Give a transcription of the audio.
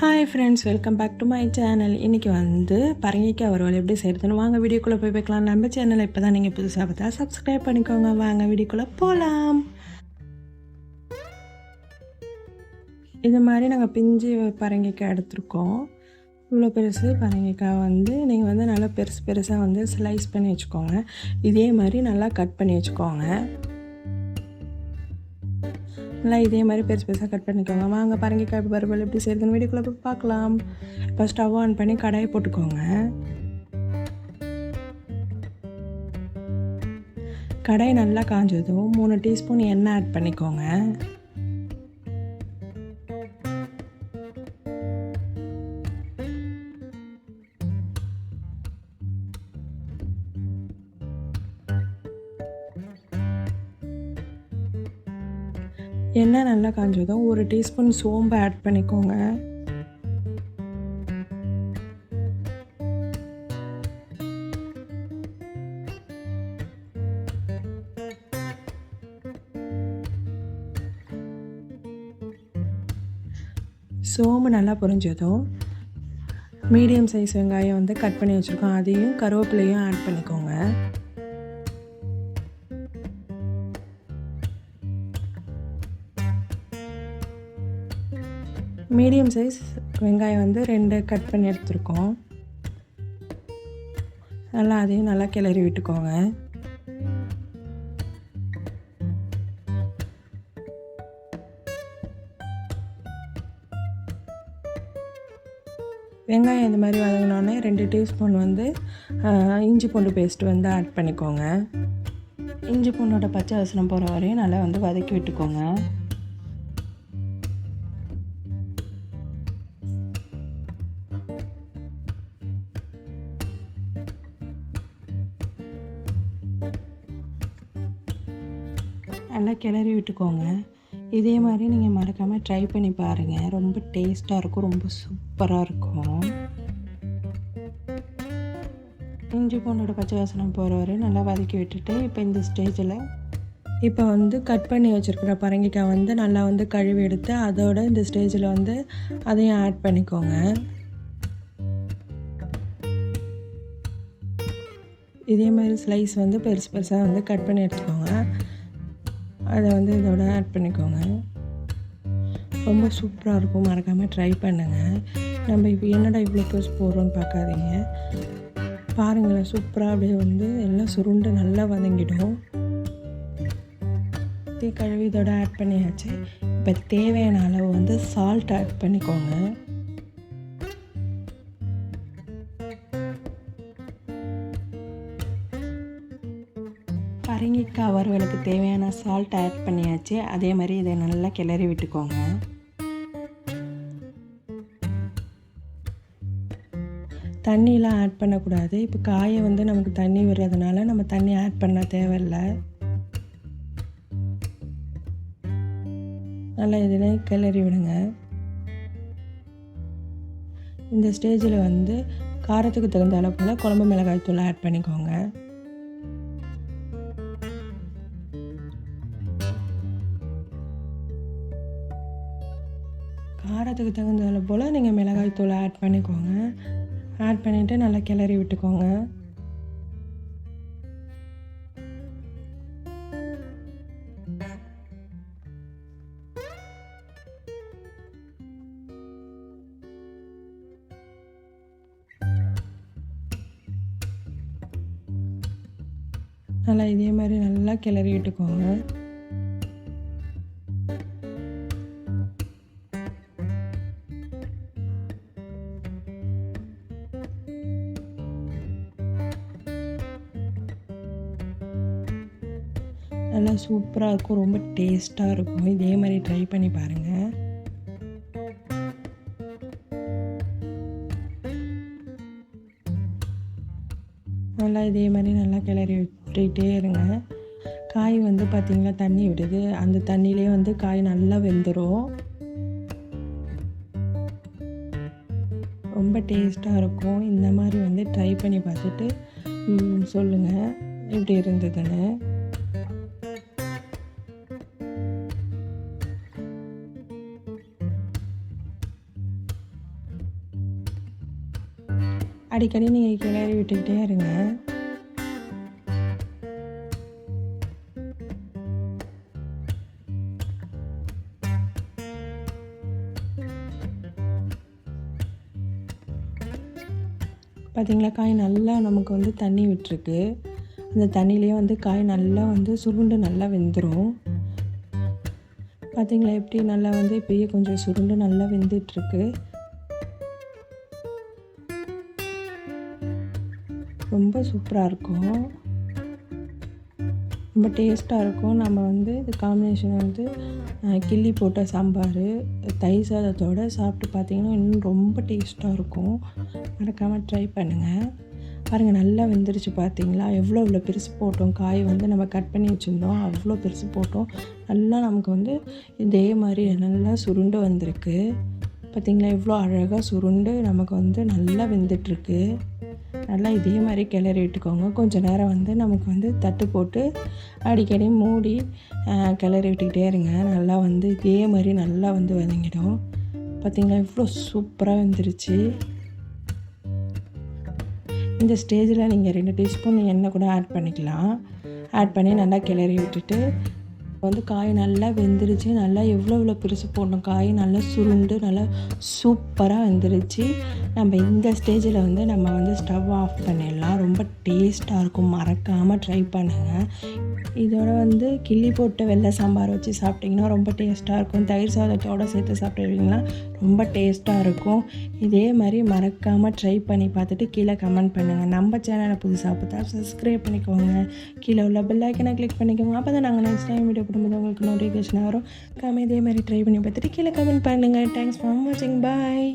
Hi friends welcome back to my channel இன்றைக்கி வந்து பரங்கிக்காய் வறுவல் எப்படி செய்கிறதுன்னு வாங்க வீடியோக்குள்ளே போய் பார்க்கலாம். நம்ம சேனலை இப்போ தான் நீங்கள் புதுசாக பார்த்தா சப்ஸ்கிரைப் பண்ணிக்கோங்க. வாங்க வீடியோக்குள்ளே போகலாம் இது மாதிரி நாங்கள் பிஞ்சு பரங்கிக்காய் எடுத்திருக்கோம். இவ்வளோ பெருசு பரங்கிக்காய் வந்து நீங்கள் வந்து நல்லா பெருசு பெருசாக வந்து ஸ்லைஸ் பண்ணி வச்சுக்கோங்க. இதே மாதிரி நல்லா கட் பண்ணி வச்சுக்கோங்க. நல்லா இதே மாதிரி பெருசு பெருசாக கட் பண்ணிக்கோங்க. வாங்க பரங்கிக்காய் பருவல் எப்படி செய்யுதுன்னு வீடியோக்குள்ளே போய் பார்க்கலாம். இப்போ ஸ்டவ் ஆன் பண்ணி கடாயை போட்டுக்கோங்க. கடாய் நல்லா காஞ்சதும் மூணு டீஸ்பூன் எண்ணெய் ஆட் பண்ணிக்கோங்க. எண்ணெய் நல்லா காஞ்சதும் ஒரு டீஸ்பூன் சோம்பு ஆட் பண்ணிக்கோங்க. சோம்பு நல்லா பொரிஞ்சதும் மீடியம் சைஸ் வெங்காயம் வந்து கட் பண்ணி வச்சுருக்கோம். அதையும் கருவேப்பிலையும் ஆட் பண்ணிக்கோங்க. மீடியம் சைஸ் வெங்காயம் வந்து ரெண்டு கட் பண்ணி எடுத்துருக்கோம். நல்லா அதையும் நல்லா கிளறி விட்டுக்கோங்க. வெங்காயம் இந்த மாதிரி வதங்கினோடனே ரெண்டு டீஸ்பூன் வந்து இஞ்சி பூண்டு பேஸ்ட் வந்து ஆட் பண்ணிக்கோங்க. இஞ்சி பூண்டோட பச்சை வசனம் போகிற வரையும் நல்லா வந்து வதக்கி விட்டுக்கோங்க. நல்லா கிளறி விட்டுக்கோங்க. இதே மாதிரி நீங்கள் மறக்காமல் ட்ரை பண்ணி பாருங்கள் ரொம்ப டேஸ்ட்டாக இருக்கும் ரொம்ப சூப்பராக இருக்கும். இஞ்சி பூண்டோட பச்சை வாசனை போகிற வரை நல்லா வதக்கி விட்டுட்டு இப்போ இந்த ஸ்டேஜில் இப்போ வந்து கட் பண்ணி வச்சுருக்கிற பரங்கிக்காய் வந்து நல்லா வந்து கழுவி எடுத்து அதோட இந்த ஸ்டேஜில் வந்து அதையும் ஆட் பண்ணிக்கோங்க. இதே மாதிரி ஸ்லைஸ் வந்து பெருசு பெருசாக வந்து கட் பண்ணி எடுத்துக்கோங்க. அதை வந்து இதோட ஆட் பண்ணிக்கோங்க. ரொம்ப சூப்பராக இருக்கும். மறக்காமல் ட்ரை பண்ணுங்கள் நம்ம இப்போ என்னடா இவ்வளோ பெருசு போடுறோன்னு பார்க்காதீங்க. பாருங்களேன் சூப்பராக அப்படியே வந்து எல்லாம் சுருண்டு நல்லா வதங்கிடும். தீ கழுவி இதோட ஆட் பண்ணியாச்சு. இப்போ தேவையான அளவு வந்து சால்ட் ஆட் பண்ணிக்கோங்க. பரங்கிக்காய் வறுவலுக்கு தேவையான சால்ட் ஆட் பண்ணியாச்சு. அதே மாதிரி இதை நல்லா கிளறி விட்டுக்கோங்க. தண்ணியெலாம் ஆட் பண்ணக்கூடாது. இப்போ காயை வந்து நமக்கு தண்ணி விடுறதுனால நம்ம தண்ணி ஆட் பண்ண தேவையில்லை. நல்லா இதில் கிளறி விடுங்க. இந்த ஸ்டேஜில் வந்து காரத்துக்கு தகுந்த அளவுக்குள்ள குழம்பு மிளகாய் தூள் ஆட் பண்ணிக்கோங்க. காரத்துக்கு தகுந்த போல் நீங்கள் மிளகாய் தூள் ஆட் பண்ணிக்கோங்க. ஆட் பண்ணிவிட்டு நல்லா கிளறி விட்டுக்கோங்க. நல்லா இதே மாதிரி நல்லா கிளறி விட்டுக்கோங்க. நல்லா சூப்பராக இருக்கும். ரொம்ப டேஸ்ட்டாக இருக்கும். இதே மாதிரி ட்ரை பண்ணி பாருங்கள் நல்லா இதே மாதிரி நல்லா கிளறி விட்டுகிட்டே இருங்க. காய் வந்து பார்த்திங்கன்னா தண்ணி விடுது. அந்த தண்ணியிலே வந்து காய் நல்லா வெந்துடும் ரொம்ப டேஸ்ட்டாக இருக்கும். இந்த மாதிரி வந்து ட்ரை பண்ணி பார்த்துட்டு சொல்லுங்கள் எப்படி இருந்ததுன்னு. அடிக்கடி நீங்கள் கிளறி விட்டுக்கிட்டே இருங்க. பார்த்தீங்களா காய் நல்லா நமக்கு வந்து தண்ணி விட்டுருக்கு. அந்த தண்ணியிலே வந்து காய் நல்லா வந்து சுருண்டு நல்லா வெந்துடும் பார்த்தீங்களா எப்படி நல்லா வந்து இப்பயே கொஞ்சம் சுருண்டு நல்லா வெந்துட்டுருக்கு. ரொம்ப சூப்பராக இருக்கும். ரொம்ப டேஸ்ட்டாக இருக்கும். நம்ம வந்து இது காம்பினேஷன் வந்து கிள்ளி போட்ட சாம்பார் தயிர் சாதத்தோடு சாப்பிட்டு பார்த்தீங்கன்னா இன்னும் ரொம்ப டேஸ்ட்டாக இருக்கும். மறக்காமல் ட்ரை பண்ணுங்கள் பாருங்கள் நல்லா வெந்துருச்சு பார்த்தீங்களா எவ்வளோ இவ்வளோ பெருசு போட்டோம். காய் வந்து நம்ம கட் பண்ணி வச்சுருந்தோம். அவ்வளோ பெருசு போட்டோம். நல்லா நமக்கு வந்து இதே மாதிரி நல்லா சுருண்டு வந்திருக்கு. பார்த்தீங்களா எவ்வளோ அழகாக சுருண்டு நமக்கு வந்து நல்லா வெந்துட்டுருக்கு. நல்லா இதே மாதிரி கிளறி விட்டுக்கோங்க. கொஞ்சம் நேரம் வந்து நமக்கு வந்து தட்டு போட்டு அடிக்கடி மூடி கிளறி விட்டுக்கிட்டே இருங்க. நல்லா வந்து இதே மாதிரி நல்லா வந்து வதங்கிடும். பார்த்திங்களா எவ்வளோ சூப்பராக வந்துருச்சு. இந்த ஸ்டேஜில் நீங்கள் ரெண்டு டீஸ்பூன் எண்ணெய் கூட ஆட் பண்ணிக்கலாம். ஆட் பண்ணி நல்லா கிளறி விட்டுட்டு வந்து காய் நல்லா வெந்துருச்சு. நல்லா எவ்வளோ எவ்வளோ பெருசு போடணும்? காய் நல்லா சுருண்டு நல்லா சூப்பராக வெந்துருச்சு. நம்ம இந்த ஸ்டேஜில் வந்து நம்ம வந்து ஸ்டவ் ஆஃப் பண்ணிடலாம். ரொம்ப டேஸ்ட்டாக இருக்கும். மறக்காமல் ட்ரை பண்ணுங்கள் இதோட வந்து கிள்ளி போட்டு வெள்ளை சாம்பார் வச்சு சாப்பிட்டிங்கன்னா ரொம்ப டேஸ்ட்டாக இருக்கும். தயிர் சாதத்தோடு சேர்த்து சாப்பிட்டுருவீங்கன்னா ரொம்ப டேஸ்ட்டாக இருக்கும். இதே மாதிரி மறக்காமல் ட்ரை பண்ணி பார்த்துட்டு கீழே கமெண்ட் பண்ணுங்கள் நம்ம சேனலை புதுசாக பார்த்தா சப்ஸ்கிரைப் பண்ணிக்கோங்க. கீழே உள்ள பெல் ஐக்கனை கிளிக் பண்ணிக்கோங்க. அப்போ தான் நாங்கள் நெக்ஸ்ட் டைம் வீடியோ போடும்போது உங்களுக்கு நோட்டிஃபிகேஷன் வரும். கம்மி இதே மாதிரி ட்ரை பண்ணி பார்த்துட்டு கீழே கமெண்ட் பண்ணுங்கள் தேங்க்ஸ் ஃபார் வாட்சிங் பாய்